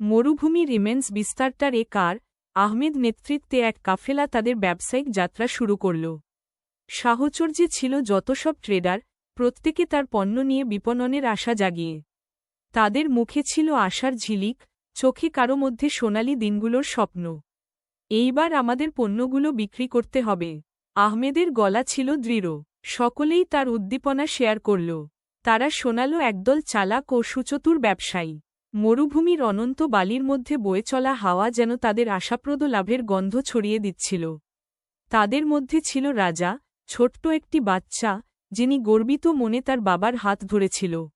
মরুভূমি রিমেন্স বিস্তারটার এ কার, আহমেদ নেতৃত্বে এক কাফেলা তাদের ব্যবসায়িক যাত্রা শুরু করল। সাহচর্যে ছিল যত সব ট্রেডার, প্রত্যেকে তার পণ্য নিয়ে বিপণনের আশা জাগিয়ে। তাদের মুখে ছিল আশার ঝিলিক, চোখে কারও মধ্যে সোনালি দিনগুলোর স্বপ্ন। এইবার আমাদের পণ্যগুলো বিক্রি করতে হবে। আহমেদের গলা ছিল দৃঢ়। সকলেই তার উদ্দীপনা শেয়ার করল। তারা শোনাল একদল চালাক ও সুচতুর ব্যবসায়ী। মরুভূমির অনন্ত বালির মধ্যে বয়ে চলা হাওয়া যেন তাদের আশাপ্রদ লাভের গন্ধ ছড়িয়ে দিচ্ছিল। তাদের মধ্যে ছিল রাজা, ছোট্ট একটি বাচ্চা, যিনি গর্বিত মনে তার বাবার হাত ধরেছিল।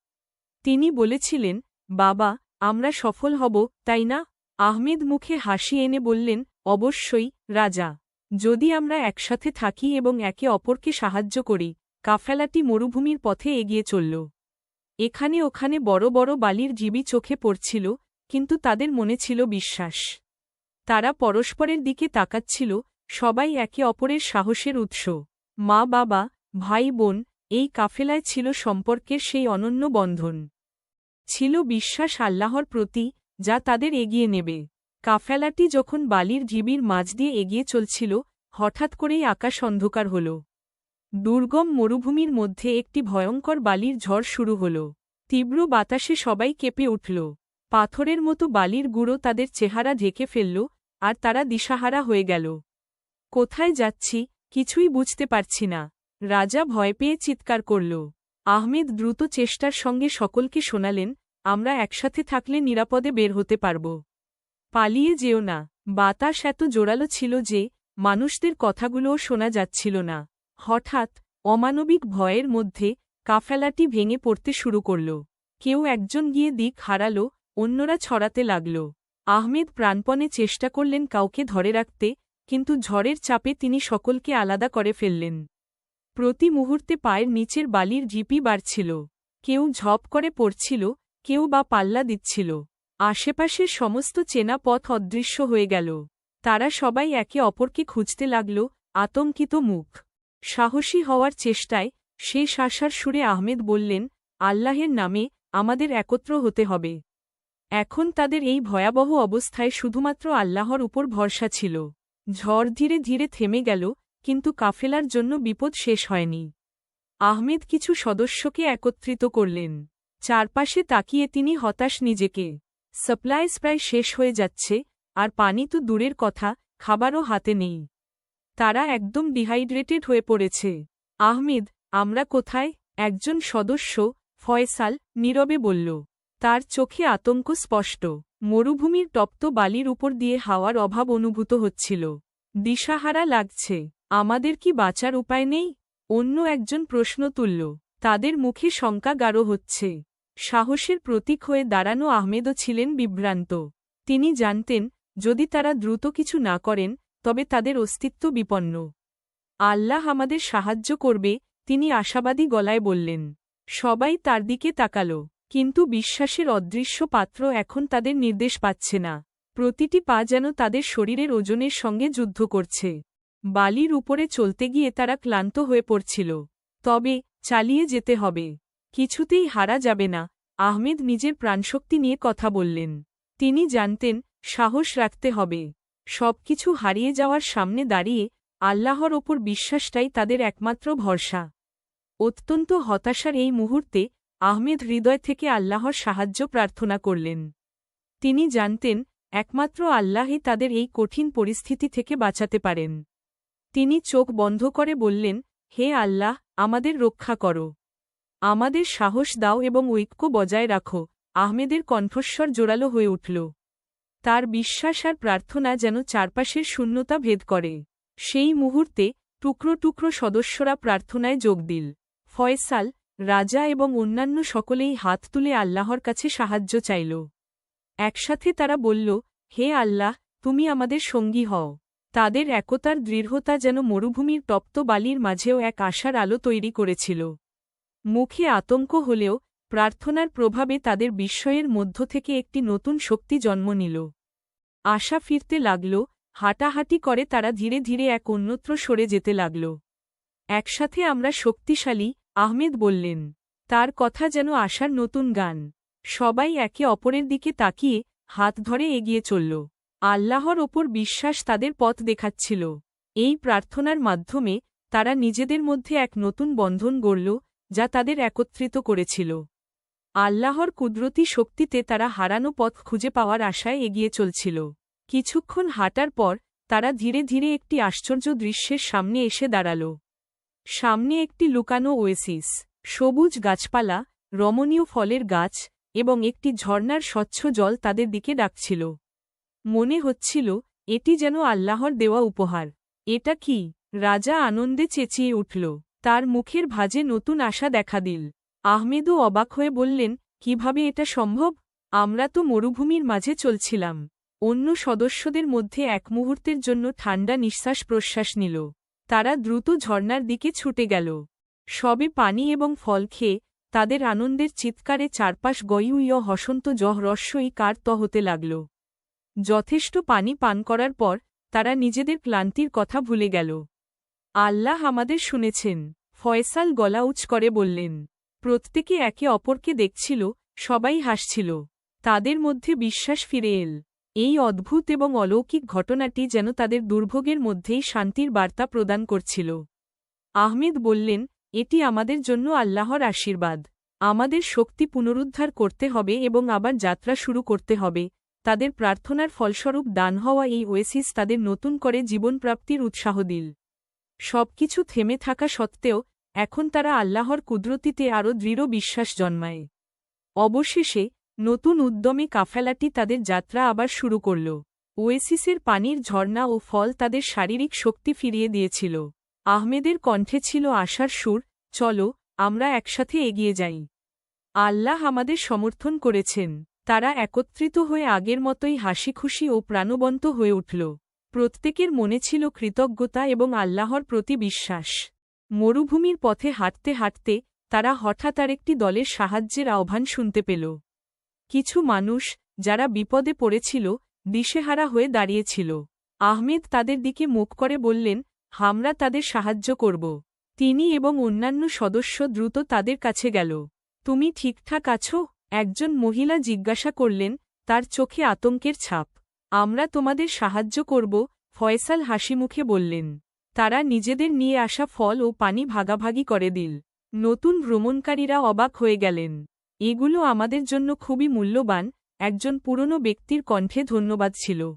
তিনি বলেছিলেন, বাবা, আমরা সফল হব, তাই না? আহমেদ মুখে হাসি এনে বললেন, অবশ্যই, রাজা। যদি আমরা একসাথে থাকি এবং একে অপরকে সাহায্য করি, কাফেলাটি মরুভূমির পথে এগিয়ে চলল। এখানে ওখানে বড় বড় বালির জীবী চোখে পড়ছিল, কিন্তু তাদের মনে ছিল বিশ্বাস। তারা পরস্পরের দিকে তাকাচ্ছিল, সবাই একে অপরের সাহসের উৎস। মা, বাবা, ভাই, বোন, এই কাফেলায় ছিল সম্পর্কের সেই অনন্য বন্ধন। ছিল বিশ্বাস আল্লাহর প্রতি, যা তাদের এগিয়ে নেবে। কাফেলাটি যখন বালির ঢিবির মাঝ দিয়ে এগিয়ে চলছিল, হঠাৎ করেই আকাশ অন্ধকার হল। দুর্গম মরুভূমির মধ্যে একটি ভয়ঙ্কর বালির ঝড় শুরু হল। তীব্র বাতাসে সবাই কেঁপে উঠল। পাথরের মতো বালির গুঁড়ো তাদের চেহারা ঢেকে ফেলল আর তারা দিশাহারা হয়ে গেল। কোথায় যাচ্ছি কিছুই বুঝতে পারছি না। রাজা ভয় পেয়ে চিৎকার করল। আহমেদ দ্রুত চেষ্টার সঙ্গে সকলকে শোনালেন, আমরা একসাথে থাকলে নিরাপদে বের হতে পারব। পালিয়ে যেও না। বাতাস এত জোরালো ছিল যে মানুষদের কথাগুলোও শোনা যাচ্ছিল না। হঠাৎ অমানবিক ভয়ের মধ্যে কাফেলাটি ভেঙে পড়তে শুরু করল। কেউ একজন গিয়ে দিক হারাল, অন্যরা ছড়াতে লাগল। আহমেদ প্রাণপণে চেষ্টা করলেন কাউকে ধরে রাখতে, কিন্তু ঝড়ের চাপে তিনি সকলকে আলাদা করে ফেললেন। প্রতি মুহূর্তে পায়ের নিচের বালির ঝিপি বাড়ছিল। কেউ ঝপ করে পড়ছিল, কেউ বা পাল্লা দিচ্ছিল। আশেপাশের সমস্ত চেনা পথ অদৃশ্য হয়ে গেল। তারা সবাই একে অপরকে খুঁজতে লাগল, আতঙ্কিত মুখ। সাহসী হওয়ার চেষ্টায় শেষ আশার সুরে আহমেদ বললেন, আল্লাহের নামে আমাদের একত্র হতে হবে। এখন তাদের এই ভয়াবহ অবস্থায় শুধুমাত্র আল্লাহর উপর ভরসা ছিল। ঝড় ধীরে ধীরে থেমে গেল, কিন্তু কাফেলার জন্য বিপদ শেষ হয়নি। আহমেদ কিছু সদস্যকে একত্রিত করলেন। চারপাশে তাকিয়ে তিনি হতাশ নিজেকে। সাপ্লাইস প্রায় শেষ হয়ে যাচ্ছে, আর পানি তো দূরের কথা, খাবারও হাতে নেই। তারা একদম ডিহাইড্রেটেড হয়ে পড়েছে। আহমেদ, আমরা কোথায়? একজন সদস্য, ফয়সাল, নীরবে বলল। তার চোখে আতঙ্ক স্পষ্ট। মরুভূমির তপ্ত বালির উপর দিয়ে হাওয়ার অভাব অনুভূত হচ্ছিল। দিশাহারা লাগছে। আমাদের কি বাঁচার উপায় নেই? অন্য একজন প্রশ্ন তুলল। তাদের মুখে শঙ্কা গাঢ় হচ্ছে। সাহসের প্রতীক হয়ে দাঁড়ানো আহমেদও ছিলেন বিভ্রান্ত। তিনি জানতেন, যদি তারা দ্রুত কিছু না করেন তবে তাদের অস্তিত্ব বিপন্ন। আল্লাহ আমাদের সাহায্য করবে, তিনি আশাবাদী গলায় বললেন। সবাই তার দিকে তাকাল, কিন্তু বিশ্বাসের অদৃশ্য পাত্র এখন তাদের নির্দেশ পাচ্ছে না। প্রতিটি পা যেন তাদের শরীরের ওজনের সঙ্গে যুদ্ধ করছে। বালির উপরে চলতে গিয়ে তারা ক্লান্ত হয়ে পড়ছিল। তবে, চালিয়ে যেতে হবে। কিছুতেই হারা যাবে না, আহমেদ নিজের প্রাণশক্তি নিয়ে কথা বললেন। তিনি জানতেন, সাহস রাখতে হবে। সবকিছু হারিয়ে যাওয়ার সামনে দাঁড়িয়ে আল্লাহর ওপর বিশ্বাসটাই তাদের একমাত্র ভরসা। অত্যন্ত হতাশার এই মুহূর্তে আহমেদ হৃদয় থেকে আল্লাহর সাহায্য প্রার্থনা করলেন। তিনি জানতেন, একমাত্র আল্লাহই তাদের এই কঠিন পরিস্থিতি থেকে বাঁচাতে পারেন। তিনি চোখ বন্ধ করে বললেন, হে আল্লাহ, আমাদের রক্ষা করো। আমাদের সাহস দাও এবং ঐক্য বজায় রাখো। আহমেদের কণ্ঠস্বর জোরালো হয়ে উঠল। তার বিশ্বাস আর প্রার্থনা যেন চারপাশের শূন্যতা ভেদ করে। সেই মুহূর্তে টুকরো টুকরো সদস্যরা প্রার্থনায় যোগ দিল। ফয়সাল, রাজা এবং অন্যান্য সকলেই হাত তুলে আল্লাহর কাছে সাহায্য চাইল। একসাথে তারা বলল, হে আল্লাহ, তুমি আমাদের সঙ্গী হও। তাদের একতার দৃঢ়তা যেন মরুভূমির তপ্ত বালির মাঝেও এক আশার আলো তৈরি করেছিল। মুখে আতঙ্ক হলেও প্রার্থনার প্রভাবে তাদের বিস্ময়ের মধ্য থেকে একটি নতুন শক্তি জন্ম নিল। আশা ফিরতে লাগল, হাঁটাহাঁটি করে তারা ধীরে ধীরে এক অন্যত্র সরে যেতে লাগল। একসাথে আমরা শক্তিশালী, আহমেদ বললেন, তার কথা যেন আশার নতুন গান। সবাই একে অপরের দিকে তাকিয়ে হাত ধরে এগিয়ে চলল। আল্লাহর ওপর বিশ্বাস তাদের পথ দেখাচ্ছিল। এই প্রার্থনার মাধ্যমে তারা নিজেদের মধ্যে এক নতুন বন্ধন গড়ল, যা তাদের একত্রিত করেছিল। আল্লাহর কুদরতি শক্তিতে তারা হারানো পথ খুঁজে পাওয়ার আশায় এগিয়ে চলছিল। কিছুক্ষণ হাঁটার পর, তারা ধীরে ধীরে একটি আশ্চর্য দৃশ্যের সামনে এসে দাঁড়াল। সামনে একটি লুকানো ওয়েসিস, সবুজ গাছপালা, রমণীয় ফলের গাছ এবং একটি ঝর্ণার স্বচ্ছ জল তাদের দিকে ডাকছিল। মনে হচ্ছিল, এটি যেন আল্লাহর দেওয়া উপহার। এটা কি? রাজা আনন্দে চেঁচিয়ে উঠল। তার মুখের ভাজে নতুন আশা দেখা দিল। আহমেদও অবাক হয়ে বললেন, কীভাবে এটা সম্ভব? আমরা তো মরুভূমির মাঝে চলছিলাম। অন্য সদস্যদের মধ্যে এক মুহূর্তের জন্য ঠান্ডা নিঃশ্বাস প্রশ্বাস নিল। তারা দ্রুত ঝর্ণার দিকে ছুটে গেল। সবে পানি এবং ফল খেয়ে তাদের আনন্দের চিৎকারে চারপাশ গয়ুইয় হসন্ত জহ রস্যই কার্ত হতে লাগল। যথেষ্ট পানি পান করার পর তারা নিজেদের ক্লান্তির কথা ভুলে গেল। আল্লাহ আমাদের শুনেছেন, ফয়সাল গলা উচ করে বললেন প্রত্যেকে একে অপরকে দেখছিল, সবাই হাসছিল। তাদের মধ্যে বিশ্বাস ফিরে এল। এই অদ্ভুত এবং অলৌকিক ঘটনাটি যেন তাদের দুর্ভোগের মধ্যেই শান্তির বার্তা প্রদান করছিল। আহমেদ বললেন, এটি আমাদের জন্য আল্লাহর আশীর্বাদ। আমাদের শক্তি পুনরুদ্ধার করতে হবে এবং আবার যাত্রা শুরু করতে হবে। তাদের প্রার্থনার ফলস্বরূপ দান হওয়া এই ওয়েসিস তাদের নতুন করে জীবনপ্রাপ্তির উৎসাহ দিল। সবকিছু থেমে থাকা সত্ত্বেও এখন তারা আল্লাহর কুদরতিতে আরও দৃঢ় বিশ্বাস জন্মায়। অবশেষে, নতুন উদ্যমে কাফেলাটি তাদের যাত্রা আবার শুরু করল। ওয়েসিসের পানির ঝর্ণা ও ফল তাদের শারীরিক শক্তি ফিরিয়ে দিয়েছিল। আহমেদের কণ্ঠে ছিল আশার সুর, চলো, আমরা একসাথে এগিয়ে যাই। আল্লাহ আমাদের সমর্থন করেছেন। তারা একত্রিত হয়ে আগের মতোই হাসিখুশি ও প্রাণবন্ত হয়ে উঠল। প্রত্যেকের মনে ছিল কৃতজ্ঞতা এবং আল্লাহর প্রতি বিশ্বাস। মরুভূমির পথে হাঁটতে হাঁটতে তারা হঠাৎ আরেকটি দলের সাহায্যের আহ্বান শুনতে পেল। কিছু মানুষ যারা বিপদে পড়েছিল, দিশেহারা হয়ে দাঁড়িয়েছিল। আহমেদ তাদের দিকে মুখ করে বললেন হামরা তাদের সাহায্য করব। তিনি এবং অন্যান্য সদস্য দ্রুত তাদের কাছে গেল। তুমি ঠিকঠাক আছো? একজন মহিলা জিজ্ঞাসা করলেন, তার চোখে আতঙ্কের ছাপ। আমরা তোমাদের সাহায্য করব, ফয়সাল হাসিমুখে বললেন। তারা নিজেদের নিয়ে আসা ফল ও পানি ভাগাভাগি করে দিল। নতুন ভ্রমণকারীরা অবাক হয়ে গেলেন। এগুলো আমাদের জন্য খুবই মূল্যবান, একজন পুরনো ব্যক্তির কণ্ঠে ধন্যবাদ ছিল।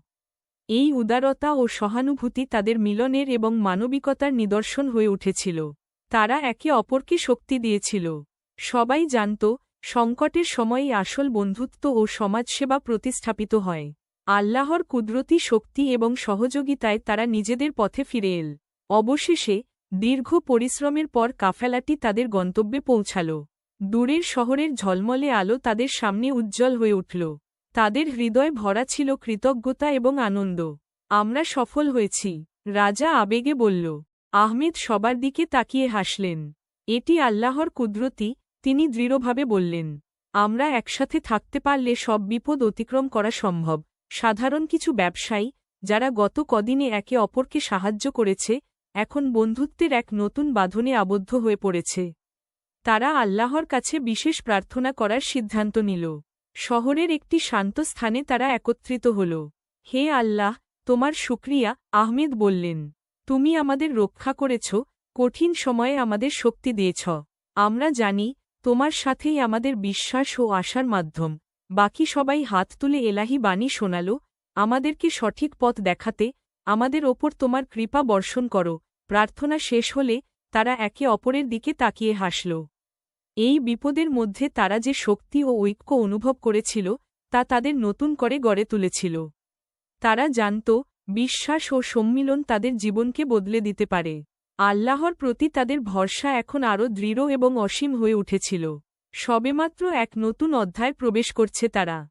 এই উদারতা ও সহানুভূতি তাদের মিলনের এবং মানবিকতার নিদর্শন হয়ে উঠেছিল। তারা একে অপরকে শক্তি দিয়েছিল। সবাই জানত, সংকটের সময়ই আসল বন্ধুত্ব ও সমাজসেবা প্রতিস্থাপিত হয়। আল্লাহর কুদরতি শক্তি এবং সহযোগিতায় তারা নিজেদের পথে ফিরে এল। অবশেষে, দীর্ঘ পরিশ্রমের পর কাফেলাটি তাদের গন্তব্যে পৌঁছাল। দূরের শহরের ঝলমলে আলো তাদের সামনে উজ্জ্বল হয়ে উঠল। তাদের হৃদয় ভরা ছিল কৃতজ্ঞতা এবং আনন্দ। আমরা সফল হয়েছি রাজা আবেগে বলল। আহমেদ সবার দিকে তাকিয়ে হাসলেন। এটি আল্লাহর কুদরতি তিনি দৃঢ়ভাবে বললেন। আমরা একসাথে থাকতে পারলে সব বিপদ অতিক্রম করা সম্ভব। সাধারণ কিছু ব্যবসায়ী, যারা গত কদিনে একে অপরকে সাহায্য করেছে এখন বন্ধুত্বের এক নতুন বাঁধনে আবদ্ধ হয়ে পড়েছে। তারা আল্লাহর কাছে বিশেষ প্রার্থনা করার সিদ্ধান্ত নিল। শহরের একটি শান্ত স্থানে তারা একত্রিত হল। হে আল্লাহ, তোমার শুক্রিয়া, আহমেদ বললেন। তুমি আমাদের রক্ষা করেছ, কঠিন সময়ে আমাদের শক্তি দিয়েছ। আমরা জানি, তোমার সাথেই আমাদের বিশ্বাস ও আশার মাধ্যম। বাকি সবাই হাত তুলে এলাহি বাণী শোনাল, আমাদেরকে সঠিক পথ দেখাতে, আমাদের ওপর তোমার কৃপা বর্ষণ করো। প্রার্থনা শেষ হলে তারা একে অপরের দিকে তাকিয়ে হাসল। এই বিপদের মধ্যে তারা যে শক্তি ও ঐক্য অনুভব করেছিল, তা তাদের নতুন করে গড়ে তুলেছিল। তারা জানত, বিশ্বাস ও সম্মিলন তাদের জীবনকে বদলে দিতে পারে। আল্লাহর প্রতি তাদের ভরসা এখন আরও দৃঢ় এবং অসীম হয়ে উঠেছিল। সবেমাত্র এক নতুন অধ্যায় প্রবেশ করছে তারা।